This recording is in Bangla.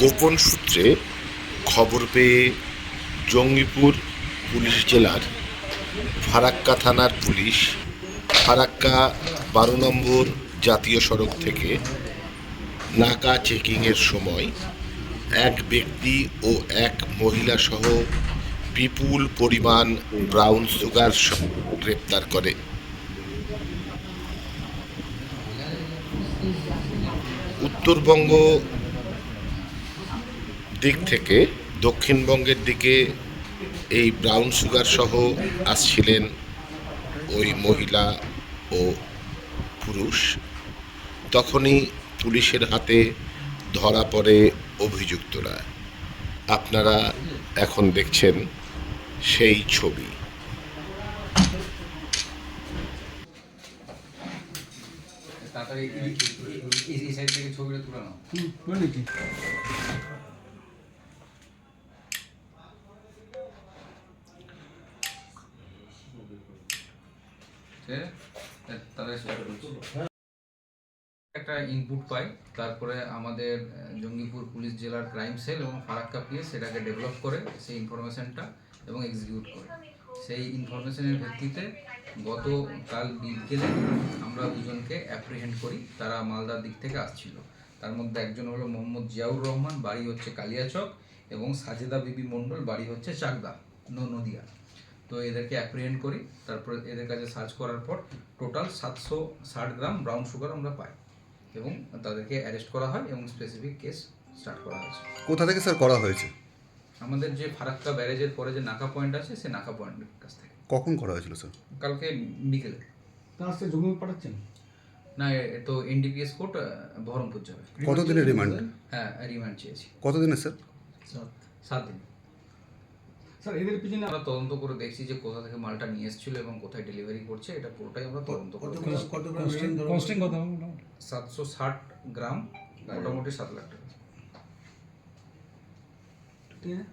গোপন সূত্রে খবর পেয়ে জঙ্গিপুর পুলিশ জেলার ফারাক্কা থানার পুলিশ ফারাক্কা বারো নম্বর জাতীয় সড়ক থেকে নাকা চেকিংয়ের সময় এক ব্যক্তি ও এক মহিলা সহ বিপুল পরিমাণ ব্রাউন সুগার গ্রেপ্তার করে। উত্তরবঙ্গ দিক থেকে দক্ষিণবঙ্গের দিকে এই ব্রাউন সুগার সহ আসছিলেন ওই মহিলা ও পুরুষ। তখনই পুলিশের হাতে ধরা পড়ে অভিযুক্তরা। আপনারা এখন দেখছেন সেই ছবি। তাড়াতাড়ি এই- সাইড থেকে ছবিটা তুলে নাও। একটা ইনপুট পাই, তারপরে আমাদের জঙ্গিপুর পুলিশ জেলার ক্রাইম সেল এবং ফারাক্কা পিএস সেটাকে ডেভেলপ করে, সেই ইনফরমেশনটা এবং এক্সিকিউট করে। সেই ইনফরমেশনের ভিত্তিতে গতকাল বিকেলে আমরা দুজনকে অ্যাপ্রিহেন্ড করি, তারা মালদার দিক থেকে আসছিল। তার মধ্যে একজন হলো মোহাম্মদ জিয়াউর রহমান, বাড়ি হচ্ছে কালিয়াচক এবং সাজেদা বিবি মণ্ডল, বাড়ি হচ্ছে চাকদা নদিয়া। তো এদেরকে অ্যাপ্রিহেন্ড করি তারপরে এদের কাছে সার্চ করার পর টোটাল সাতশো ষাট গ্রাম ব্রাউন সুগার আমরা পাই এবং তাদেরকে অ্যারেস্ট করা হয় এবং স্পেসিফিক কেস স্টার্ট করা হয়েছে। কোথা থেকে স্যার করা হয়েছে? আমাদের যে ফারাক্কা ব্যারেজের পরে যে নাকা পয়েন্ট আছে সে নাকা পয়েন্টের কাছ থেকে। কখন করা হয়েছিল স্যার কালকে বিকেলে। তার সে জমি পাঠাচ্ছেন? না এ তো এনডিপিএস কোর্ট বহরমপুর যাবে। কতদিনের রিমান্ড হ্যাঁ রিমান্ড চেয়েছি। কতদিনের স্যার সাত দিন। স্যার এদের পিছনে আমরা তদন্ত করে দেখছি যে কোথা থেকে মালটা নিয়ে এসেছিল এবং কোথায় ডেলিভারি করছে এটা পুরোটাই আমরা তদন্ত করছি কত? সাতশো ষাট গ্রাম মোটামুটি সাত লাখ টাকা। ঠিক আছে?